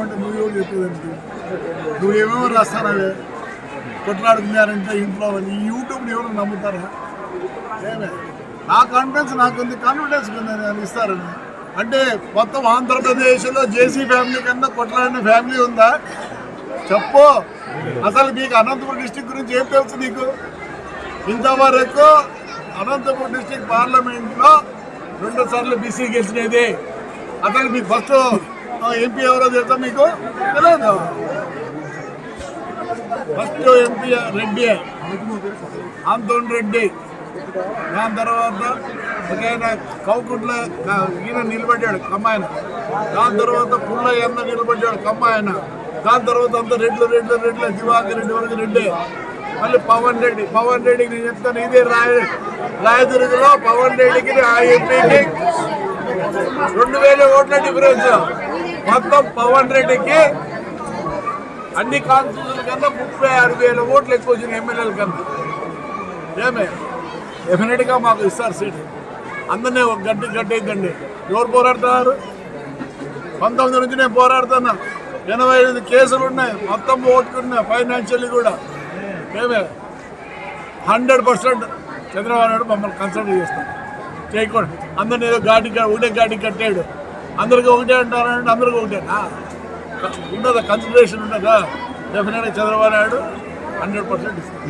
అంటే నువ్వు ఎవరు చెప్పేదండి నువ్వు ఏమేమో రాస్తానవే. కొట్లాడుకున్నారంటే ఇంట్లో ఈ యూట్యూబ్ని ఎవరు నమ్ముతారా? ఏమే? నా కాన్ఫిడెన్స్ నాకు ఉంది. కాన్ఫిడెన్స్ కింద నేను ఇస్తారని. అంటే మొత్తం ఆంధ్రప్రదేశ్లో జేసీ ఫ్యామిలీ కన్నా కొట్లాడిన ఫ్యామిలీ ఉందా? చెప్పు. అసలు మీకు అనంతపురం డిస్టిక్ గురించి ఏం తెలుసు నీకు? ఇంతవరకు అనంతపురం డిస్టిక్ పార్లమెంట్లో రెండు సార్లు బీసీ గెలిచినది. అసలు మీకు ఫస్ట్ ఎంపీ ఎవరో తెలుసా మీకు? తెలియదు ఫస్ట్ ఎంపీ రెడ్డి. ఆంతోన్ రెడ్డి. దాని తర్వాత ఆయన కౌకుట్ల ఈయన నిలబడ్డాడు కమ్మాయన. దాని తర్వాత పుల్లయ్య నిలబడ్డాడు కమ్మాయన. దాని తర్వాత అంత రెడ్లు రెడ్లు రెడ్లు దివాకర్ రెడ్డి వరకు రెడ్డి. మళ్ళీ పవన్ రెడ్డి. పవన్ రెడ్డికి నేను చెప్తాను ఇదే రాయ రాయదుర్గలో పవన్ రెడ్డికి ఆ ఎంపీకి రెండు వేల ఓట్ల డిఫరెన్స్. మొత్తం పవన్ రెడ్డికి అన్ని కాన్స్టిట్యూషన్ కన్నా ముప్పై ఆరు వేల ఓట్లు ఎక్కువ వచ్చిన ఎమ్మెల్యేల కన్నా. ఏమే? డెఫినెట్గా మాకు ఇస్తారు సీట్. అందరినీ ఒక గడ్డి గడ్డైందండి ఎవరు పోరాడుతున్నారు? పంతొమ్మిది నుంచి నేను పోరాడుతున్నా. ఎనభై ఐదు కేసులు ఉన్నాయి. మొత్తం ఓటుకున్నాయి ఫైనాన్షియల్లీ కూడా. ఏమే? హండ్రెడ్ పర్సెంట్ చంద్రబాబు నాయుడు మమ్మల్ని కన్సల్ట్ చేస్తాం చేయకూడదు. అందరిని ఏదో గాడి ఉండే గాడి కట్టాడు. అందరికీ ఒకటే అంటారంటే అందరికీ ఒకటేనా? ఉన్నదా కన్సిడరేషన్ ఉండగా డెఫినెట్గా చంద్రబాబు నాయుడు హండ్రెడ్ పర్సెంట్ ఇస్తాం